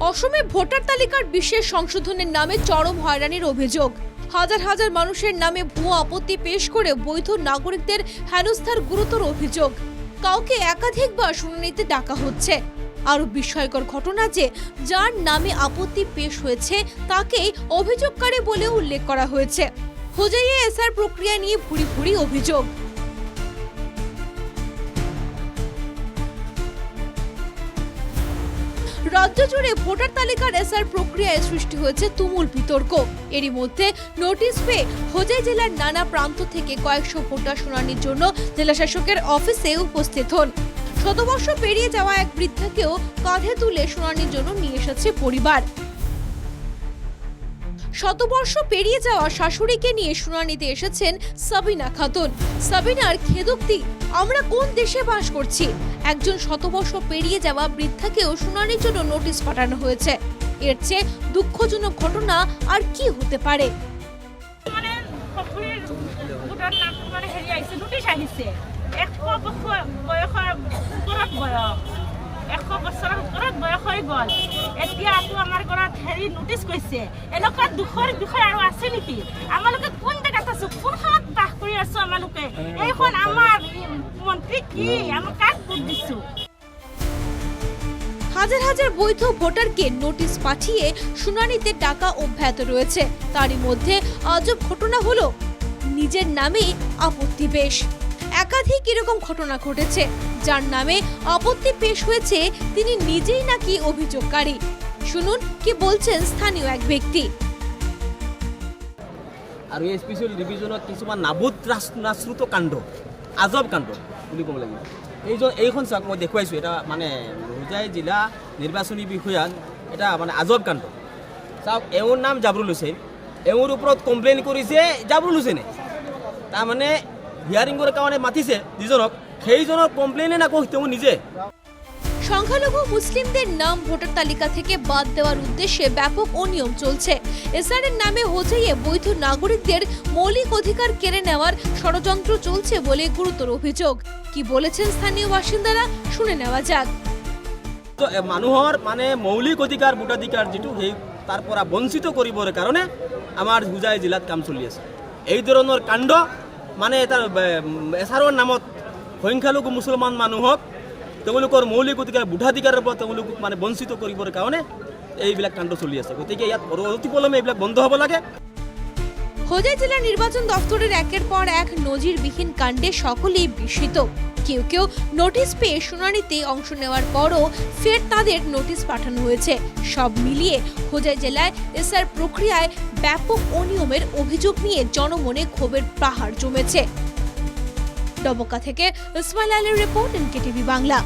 অসমে ভোটার তালিকার বিশেষ সংশোধনের নামে চরম হয়রানির অভিযোগ। হাজার হাজার মানুষের নামে ভুয়ো আপত্তি পেশ করে বৈধ নাগরিকদের হেনস্থার গুরুতর অভিযোগ। কাউকে একাধিকবার শুনানিতে ডাকা হচ্ছে। আরও বিস্ময়কর ঘটনা যে, যার নামে আপত্তি পেশ হয়েছে, তাকেই অভিযোগকারী বলে উল্লেখ করা হয়েছে। হোজাইয়ে এসআর প্রক্রিয়া নিয়ে ভুরি ভুরি অভিযোগ। রাজ্য জুড়ে ভোটার তালিকার এসআর প্রক্রিয়ায় সৃষ্টি হয়েছে তুমুল বিতর্ক। এরই মধ্যে নোটিশ পেয়ে হোজাই জেলার নানা প্রান্ত থেকে কয়েকশো ভোটার শুনানির জন্য জেলাশাসকের অফিসে উপস্থিত হন। শতবর্ষ পেরিয়ে যাওয়া এক বৃদ্ধাকেও কাঁধে তুলে শুনানির জন্য নিয়ে এসেছে পরিবার। শতবর্ষ পেরিয়ে যাওয়া শাশুড়িকে নিয়ে শুনানিতে এসেছেন সাবিনা খাতুন। সাবিনার খেদোক্তি, আমরা কোন দেশে বাস করছি? একজন শতবর্ষ পেরিয়ে যাওয়া বৃদ্ধাকেও শুনানির জন্য নোটিশ পাঠানো হয়েছে। এর চেয়ে দুঃখজনক ঘটনা আর কি হতে পারে? মানে হৈ গ'ল। এতিয়া আকৌ আমাৰ ঘৰত হেৰি নোটিছ কৈছে এনেকুৱা দুখৰ বিষয় আৰু আছে নেকি? আমালোকে কোন জেগাত আছো? কোনখনত বাস কৰি আছো আমালোকে? এইখন আমাৰ মন্ত্ৰী কি? আমি কাক ভোট দিছোঁ? হাজার হাজার বৈধ ভোটারকে নোটিশ পাঠিয়ে শুনানিতে টাকা অব্যাহত রয়েছে। তারই মধ্যে আজব ঘটনা হলো, নিজের নামে আপত্তি বেশ। একাধিক এরকম ঘটনা ঘটেছে। যার নামে আপত্তি পেশ হয়েছে, তিনি নিজেই নাকি অভিযোগকারী। শুনুন কি বলছেন স্থানীয় এক ব্যক্তি। আৰু এই স্পেচিয়েল ডিভিজনত কিছুমান নাবুদ নাশ্ৰুত কাণ্ড, আজব কাণ্ড বুলি ক'ব লাগিব। এইজন এইখন চাওক, মই দেখুৱাইছোঁ, এটা মানে হোজাই জিলা নিৰ্বাচনী বিষয়াত এটা মানে আজব কাণ্ড। চাওক, এওঁৰ নাম জাবৰুল হুছেইন। এওঁৰ ওপৰত কমপ্লেইন কৰিছে, জাবৰুল হুছেইনে। তাৰমানে হিয়াৰিঙৰ কাৰণে মাতিছে যিজনক সেইজনৰ কমপ্লেইনে নাকো তেওঁ নিজে। সংখ্যালঘু মুসলিমদের নাম ভোটার তালিকা থেকে বাদ দেওয়ার উদ্দেশ্যে ব্যাপক অনিয়ম চলছে। এসআরের নামে হোজাইয়ে বৈধ নাগরিকদের মৌলিক অধিকার কেড়ে নেওয়ার ষড়যন্ত্র চলছে বলে গুরুতর অভিযোগ। কি বলেছেন স্থানীয় বাসিন্দারা শুনে নেওয়া যাক। তো মানুহৰ মানে মৌলিক অধিকাৰ ভোটাধিকাৰ যিটো সেই তাৰ পৰা বঞ্চিত কৰিবৰ কাৰণে আমাৰ হোজাই জিলাত কাম চলি আছে। এই ধৰণৰ কাণ্ড মানে এটা এছাৰৰ নামত সংখ্যালঘু মুছলমান মানুহক তেওঁলোকৰ মৌলিক অধিকাৰ ভোটাধিকাৰৰ পৰা তেওঁলোকক মানে বঞ্চিত কৰিবৰ কাৰণে এইবিলাক কাণ্ড চলি আছে। গতিকে ইয়াত অতি পলমে এইবিলাক বন্ধ হ'ব লাগে। হোজাই জেলা নির্বাচন দফতরের একের পর এক নজিরবিহীন কাণ্ডে সকলেই বিস্মিত। কেউ কেউ নোটিশ পেয়ে শুনানিতে অংশ নেওয়ার পরও ফের তাদের নোটিশ পাঠানো হয়েছে। সব মিলিয়ে হোজাই জেলায় এসআর প্রক্রিয়ায় ব্যাপক অনিয়মের অভিযোগ নিয়ে জনমনে ক্ষোভের পাহাড় জমেছে। ডবকা থেকে ইসমাইল আলীর রিপোর্ট, এনকেটিভি বাংলা।